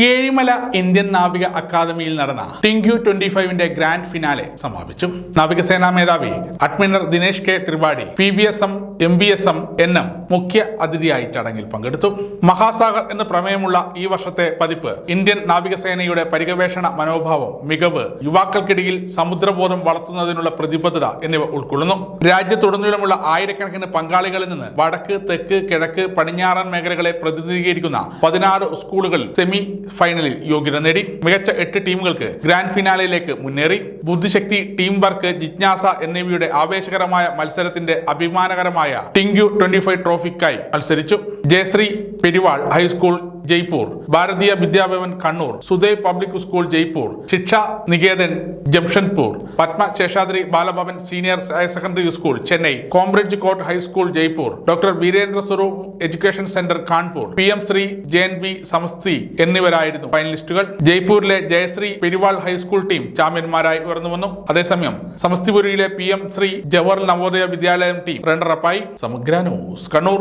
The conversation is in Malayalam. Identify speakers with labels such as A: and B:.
A: ഏഴിമല ഇന്ത്യൻ നാവിക അക്കാദമിയിൽ നടന്ന ടിങ്ക്യു ട്വന്റി ഫൈവിന്റെ ഗ്രാൻഡ് ഫിനാലെ സമാപിച്ചു. നാവികസേനാ മേധാവി admiral Dinesh K Tripathi P B S M M B S M N M മുഖ്യ അതിഥിയായി ചടങ്ങിൽ പങ്കെടുത്തു. മഹാസാഗർ എന്ന പ്രമേയമുള്ള ഈ വർഷത്തെ പതിപ്പ് ഇന്ത്യൻ നാവികസേനയുടെ പരിഗവേഷണ മനോഭാവം മികവ് യുവാക്കൾക്കിടയിൽ സമുദ്രബോധം വളർത്തുന്നതിനുള്ള പ്രതിബദ്ധത എന്നിവ ഉൾക്കൊള്ളുന്നു. രാജ്യത്തുടനീളമുള്ള ആയിരക്കണക്കിന് പങ്കാളികളിൽ നിന്ന് വടക്ക് തെക്ക് കിഴക്ക് പടിഞ്ഞാറൻ മേഖലകളെ പ്രതിനിധീകരിക്കുന്ന പതിനാറ് സ്കൂളുകൾ സെമി ഫൈനലിൽ യോഗ്യത നേടി. മികച്ച എട്ട് ടീമുകൾക്ക് ഗ്രാൻഡ് ഫിനാലയിലേക്ക് മുന്നേറി. ബുദ്ധിശക്തി ടീം വർക്ക് ജിജ്ഞാസ എന്നിവയുടെ ആവേശകരമായ മത്സരത്തിന്റെ അഭിമാനകരമായ ടിങ്ക്യു ട്വന്റി ഫൈവ് ട്രോഫിക്കായി മത്സരിച്ചു. Jayashree Periwal high school Jaipur. Bharatiya Vidya Bhavan Kannur. Sudev public school Jaipur. Shiksha Niketan Jamshedpur Padma Seshadri Bala Bhavan senior higher secondary school Chennai. Cambridge court high school Jaipur. Doctor Virendra Swarup education centre Kanpur. P M Shri J N B Samasti എന്നിവരായിരുന്നു ഫൈനലിസ്റ്റുകൾ. ജയ്പൂരിലെ Jayashree Periwal high school team ചാമ്പ്യന്മാരായി ഉയർന്നു വന്നു അതേസമയം സമസ്തിപുരിയിലെ P M Shri Jawahar Navodaya Vidyalaya team റണ്ണറപ്പായി. സമഗ്ര ന്യൂസ് കണ്ണൂർ.